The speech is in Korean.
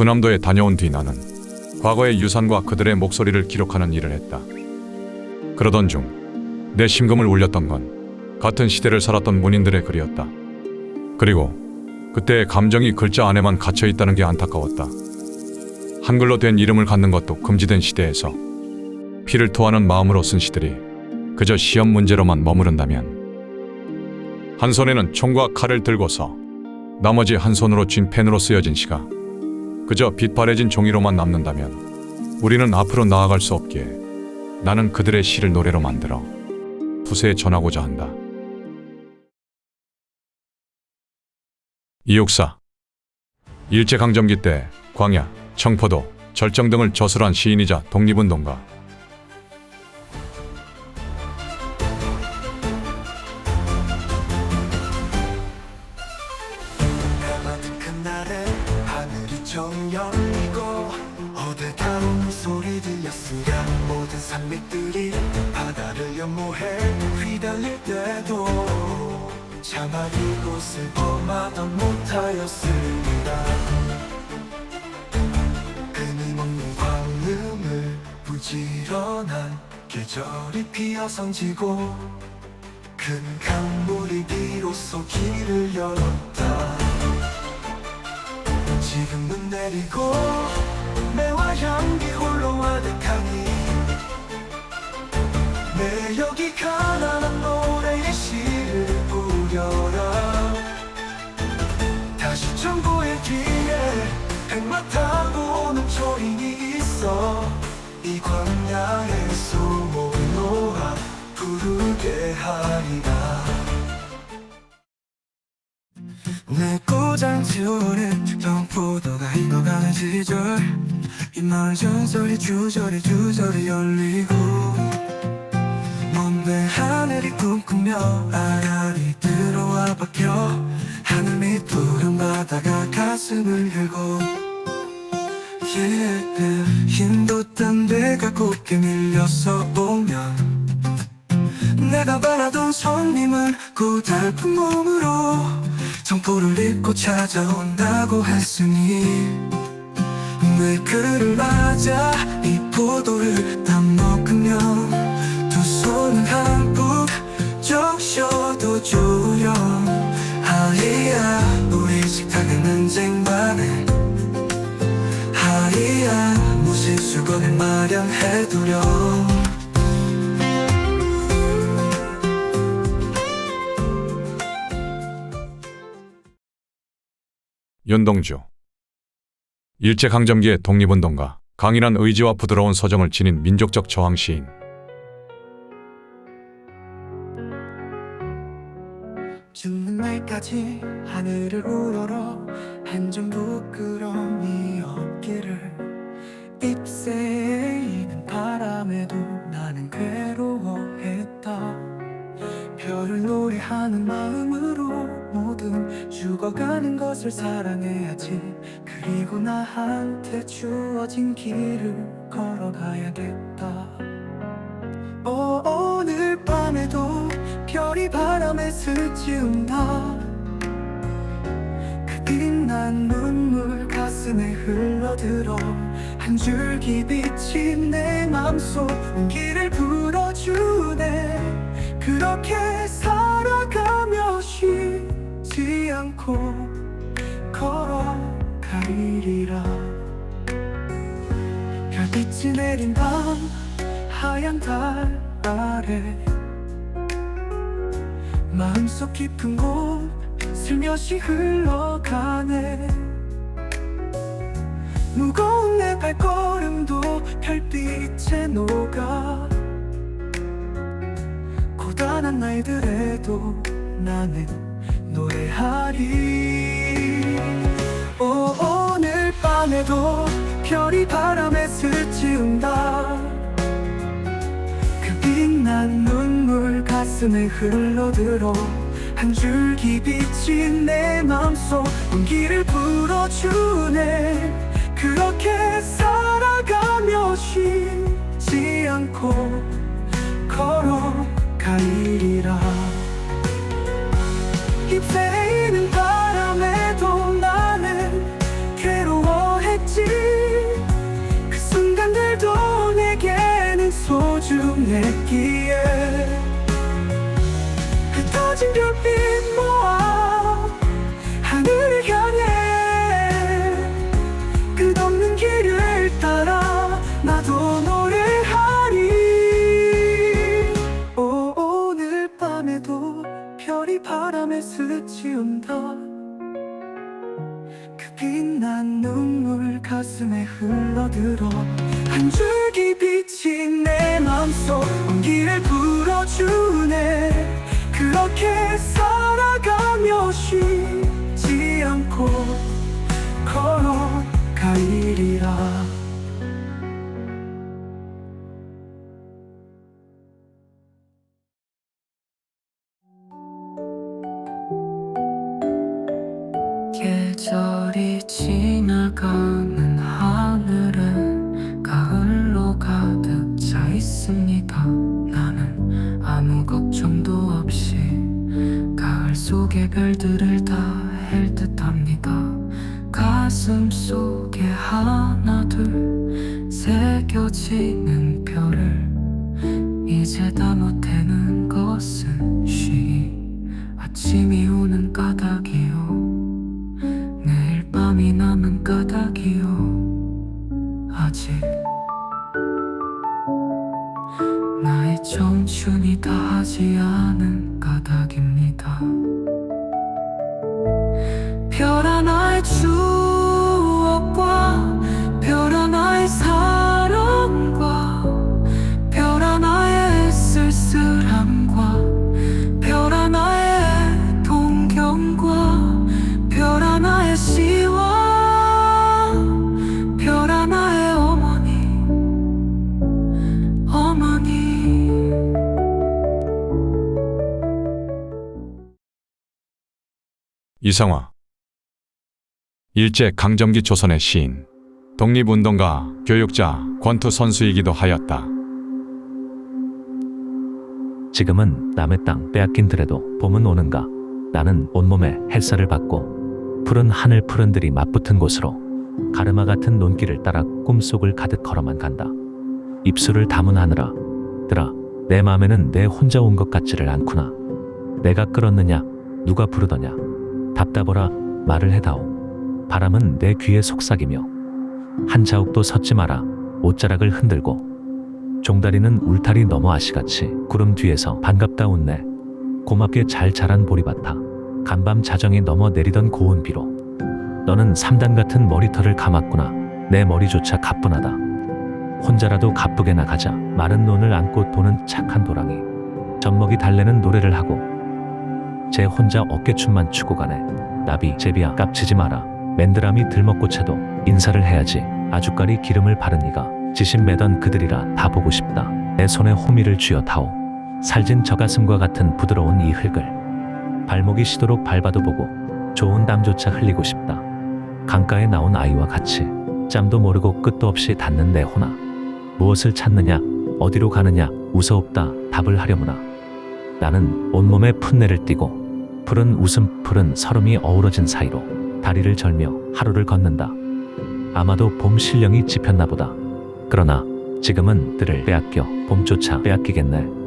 군함도에 다녀온 뒤 나는 과거의 유산과 그들의 목소리를 기록하는 일을 했다. 그러던 중 내 심금을 울렸던 건 같은 시대를 살았던 문인들의 글이었다. 그리고 그때의 감정이 글자 안에만 갇혀 있다는 게 안타까웠다. 한글로 된 이름을 갖는 것도 금지된 시대에서 피를 토하는 마음으로 쓴 시들이 그저 시험 문제로만 머무른다면 한 손에는 총과 칼을 들고서 나머지 한 손으로 쥔 펜으로 쓰여진 시가 그저 빛바래진 종이로만 남는다면 우리는 앞으로 나아갈 수 없기에 나는 그들의 시를 노래로 만들어 후세에 전하고자 한다. 이육사 일제강점기 때 광야, 청포도, 절정 등을 저술한 시인이자 독립운동가 차마 이곳을 범하던 못하였습니다. 끊임없는 광음을 부지런한 계절이 피어 성지고 큰 강물이 비로소 길을 열었다. 지금 눈 내리고 매와 향기 홀로 아득하니 내 여기 가 내 고장지오는 경포도가 흘러가는 시절. 이 마을 전설이 주저리 주저리 열리고 먼데 하늘이 꿈꾸며 아라리 들어와 박혀 하늘 밑 푸른 바다가 가슴을 열고 yeah, 힘도 딴 데가 곱게 밀려서 보면 내가 바라던 손님은 고달픈 몸으로 정포를 입고 찾아온다고 했으니 내 그를 맞아 이 포도를 다 먹으면 두 손은 한푹 적셔도 조려. 하이야 우리 식탁은 언쟁반에. 하이야 무슨 수건을 마련해두렴 윤동주. 일제강점기의 독립운동가 강인한 의지와 부드러운 서정을 지닌 민족적 저항 시인. 죽는 날까지 하늘을 우러러 한 점 부끄러움이 없기를 잎새에 있는 바람에도 나는 괴로워했다 별을 노래하는 마음으로 모든 죽어가는 것을 사랑해야지. 그리고 나한테 주어진 길을 걸어가야겠다. 오, 오늘 밤에도 별이 바람에 스치운다. 그 빛난 눈물 가슴에 흘러들어. 한 줄기 빛이 내 맘속 온기를 불어주네 그렇게 살아가며 쉬지 않고 걸어가리라. 별빛이 내린 밤 하얀 달 아래. 마음속 깊은 곳 슬며시 흘러가네. 무거운 내 발걸음도 별빛에 녹아 고단한 날들에도 나는 노래하리. 오, 오늘 밤에도 별이 바람에 스치운다. 그 빛난 눈물 가슴에 흘러들어 한 줄기 빛이 내 맘속 온기를 불어주네. 그렇게 살아가며 쉬지 않고 흩어진 별빛 모아 하늘을 향해 끝없는 길을 따라 나도 노래하리. 오, 오늘 밤에도 별이 바람에 스치운다. 그 빛난 눈물 가슴에 흘러들어 한 줄기 빛이 내 맘속 온기를 불어주네 그렇게 살아가며 쉬지 않고 걸어가리라 둘 새겨지는 별을 이제 다 못되는 것은 쉬. 아침이 오는 까닭이요. 내일 밤이 남은 까닭이요. 아직 나의 청춘이 다 하지 않은 까닭입니다. 별 하나의 추 이상화. 일제 강점기 조선의 시인, 독립운동가, 교육자, 권투 선수이기도 하였다. 지금은 남의 땅 빼앗긴 들에도 봄은 오는가? 나는 온몸에 햇살을 받고 푸른 하늘 푸른들이 맞붙은 곳으로 가르마 같은 논길을 따라 꿈속을 가득 걸어만 간다. 입술을 다문하느라 들아 내 마음에는 내 혼자 온 것 같지를 않구나. 내가 끌었느냐? 누가 부르더냐 답답하라 말을 해다오. 바람은 내 귀에 속삭이며 한 자욱도 섰지 마라 옷자락을 흔들고. 종다리는 울타리 너머 아시같이 구름 뒤에서 반갑다 웃네. 고맙게 잘 자란 보리밭아 간밤 자정이 넘어 내리던 고운 비로. 너는 삼단 같은 머리털을 감았구나. 내 머리조차 가뿐하다. 혼자라도 가쁘게 나가자. 마른 논을 안고 도는 착한 도랑이. 젖먹이 달래는 노래를 하고 제 혼자 어깨춤만 추고 가네. 나비 제비야 깝치지 마라. 맨드라미 들먹고 채도 인사를 해야지. 아주까리 기름을 바른 이가 지신 매던 그들이라 다 보고 싶다. 내 손에 호미를 쥐어 타오. 살진 저 가슴과 같은 부드러운 이 흙을 발목이 시도록 밟아도 보고 좋은 땀조차 흘리고 싶다. 강가에 나온 아이와 같이 짬도 모르고 끝도 없이 닿는 내 호나 무엇을 찾느냐? 어디로 가느냐? 무서옵다. 답을 하려무나. 나는 온몸에 풋내를 띠고 푸른 웃음 푸른 설움이 어우러진 사이로 다리를 절며 하루를 걷는다. 아마도 봄 신령이 지폈나 보다. 그러나 지금은 들을 빼앗겨 봄조차 빼앗기겠네